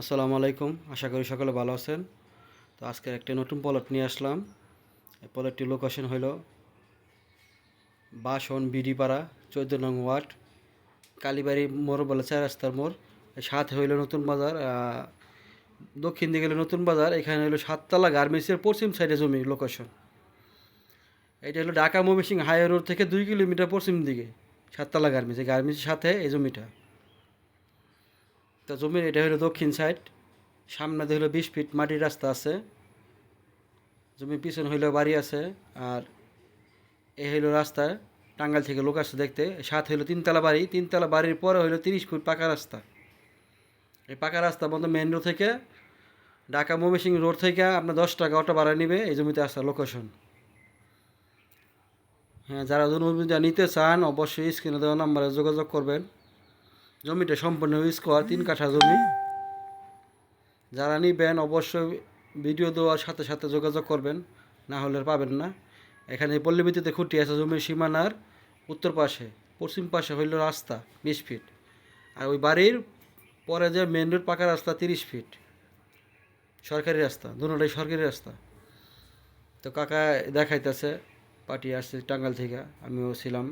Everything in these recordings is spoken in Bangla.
আসসালামু আলাইকুম। আশা করি সকলে ভালো আছেন। তো আজকে একটা নতুন প্লট নিয়ে আসলাম। এই প্লটটির লোকেশন হইল বাসন বিডিপাড়া, চোদ্দ নং ওয়ার্ড, কালীবাড়ি মোড় বলে চার রাস্তার মোড়। সাথে হইল নতুন বাজার দক্ষিণ দিকে নতুন বাজার, এখানে হলো সাততলা গার্মেন্টসের পশ্চিম সাইডে জমি লোকেশন এটা হলো ঢাকা ময়মনসিং হাইওয়ে রোড থেকে দুই কিলোমিটার পশ্চিম দিকে, সাততলা গার্মেন্টস, এই গার্মেন্টসের সাথে এই জমিটা। তো জমির, এটা হলো দক্ষিণ সাইড সামনে হলো বিশ ফিট মাটির রাস্তা আছে। জমির পিছনে হইল বাড়ি আছে আর এ হইল রাস্তা টাঙ্গাল থেকে লোক আসছে দেখতে। সাত হইল তিনতলা বাড়ি, তিনতলা বাড়ির পরে হইল তিরিশ ফুট পাকা রাস্তা। এই পাকা রাস্তা বন্ধ মেন রোড থেকে, ঢাকা ময়মনসিং রোড থেকে আপনার দশ টাকা অটো ভাড়া নিবে এই জমিতে আসা লোকেশন হ্যাঁ যারা জমিটা নিতে চান অবশ্যই স্ক্রিনে দেওয়া নাম্বারে যোগাযোগ করবেন। জমিটা সম্পূর্ণ স্কোয়ার তিন কাঠা জমি। যারা নিবেন অবশ্যই ভিডিও দেওয়ার সাথে সাথে যোগাযোগ করবেন, না হলে পাবেন না। এখানে পল্লীবিদ্যুতে খুঁটি আছে জমির সীমানার উত্তর পাশে, পশ্চিম পাশে হইল রাস্তা, বিশ ফিট আর ওই বাড়ির পরে যে মেন রোড পাকা রাস্তা, তিরিশ ফিট সরকারি রাস্তা, দুটোটাই সরকারি রাস্তা। তো কাকা দেখাইতেছে পার্টি আসছে টাঙ্গাল থেকে, আমিও ছিলাম।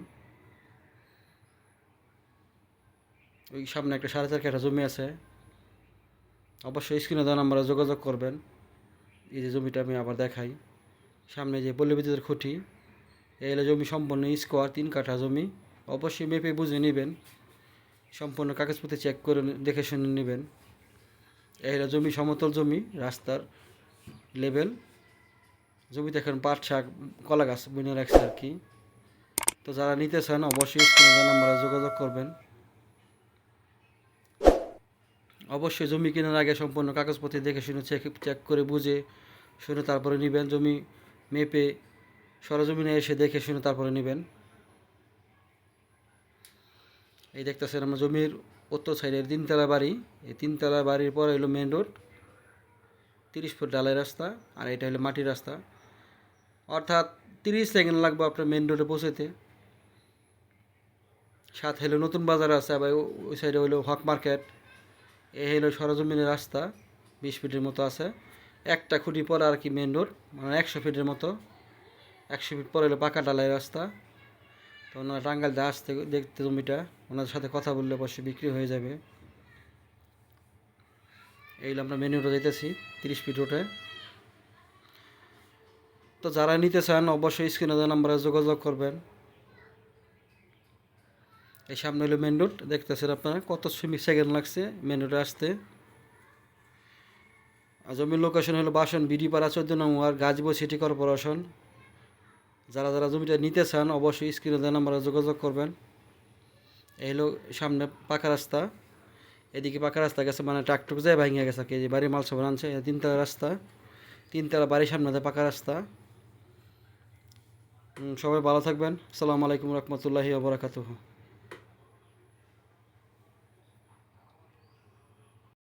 ওই সামনে একটা সাড়ে চার কাঠা জমি আছে। অবশ্যই স্ক্রিনে দেওয়া নাম্বারে যোগাযোগ করবেন। এই যে জমিটা আমি আবার দেখাই। সামনে যে পল্লী বিদ্যুতের খুঁটি, এই হলো জমি সম্পূর্ণ স্কোয়ার তিন কাঠা জমি। অবশ্যই মেপে বুঝে নেবেন। সম্পূর্ণ কাগজপত্র চেক করে দেখে শুনে নেবেন। এই হলো জমি, সমতল জমি, রাস্তার লেভেল জমিতে এখন পাট শাক, কলা গাছ বুনে রাখছে আর কি। তো যারা নিতে চান, অবশ্যই স্ক্রিনে নাম্বারে যোগাযোগ করবেন। অবশ্যই জমি কেনার আগে সম্পূর্ণ কাগজপত্র দেখে শুনে চেক চেক করে বুঝে শুনে তারপরে নেবেন। জমি মেপে সরজমিনে এসে দেখে শুনে তারপরে নেবেন। এই দেখতেছেন আমরা জমির উত্তর সাইডের তিনতলা বাড়ি। এই তিনতলা বাড়ির পরে হলো মেন রোড তিরিশ ফুট ডালাই রাস্তা আর এটা হলো মাটির রাস্তা। অর্থাৎ তিরিশ সেকেন্ড লাগবে আপনার মেন রোডে পৌঁছাতে সাথে হলো নতুন বাজার আছে, আবার ওই সাইডে হলো হক মার্কেট। এ হলো সরজমিনের রাস্তা, বিশ ফিটের মতো আছে। একটা খুঁটি পরে আর কি মেন রোড মানে একশো ফিটের মতো। একশো ফিট পরে হলো পাকা ডালাই রাস্তা। তো ওনারা টাঙ্গাল দিয়ে আসতে দেখতে জমিটা, ওনাদের সাথে কথা বললে অবশ্যই বিক্রি হয়ে যাবে। এইগুলো আমরা মেন রোডে যেতেছি, তিরিশ ফিট রোডে তো যারা নিতে চান, অবশ্যই স্ক্রিনে নাম্বারে যোগাযোগ করবেন। এই সামনে হলো মেন রোড দেখতেছেন আপনারা কত সেকেন্ড লাগছে মেন রোডে আসতে। আর জমির লোকেশন হলো বাসন, বিডিপাড়া চোদ্দ নং ওয়ার্ড, গাজীপুর সিটি কর্পোরেশন যারা যারা জমিটা নিতে চান, অবশ্যই স্ক্রিনে দেওয়া নাম্বারে যোগাযোগ করবেন। এই হলো সামনে পাকা রাস্তা। এদিকে পাকা রাস্তা গেছে মানে ট্রাকটুক যায় ভাঙিয়ে গেছে কি যে বাড়ির মাল সব আনছে তিনতলা রাস্তা। তিনতলা বাড়ির সামনে পাকা রাস্তা। সবাই ভালো থাকবেন। আসসালামু আলাইকুম রহমতুল্লাহি ওবরাকাতুহ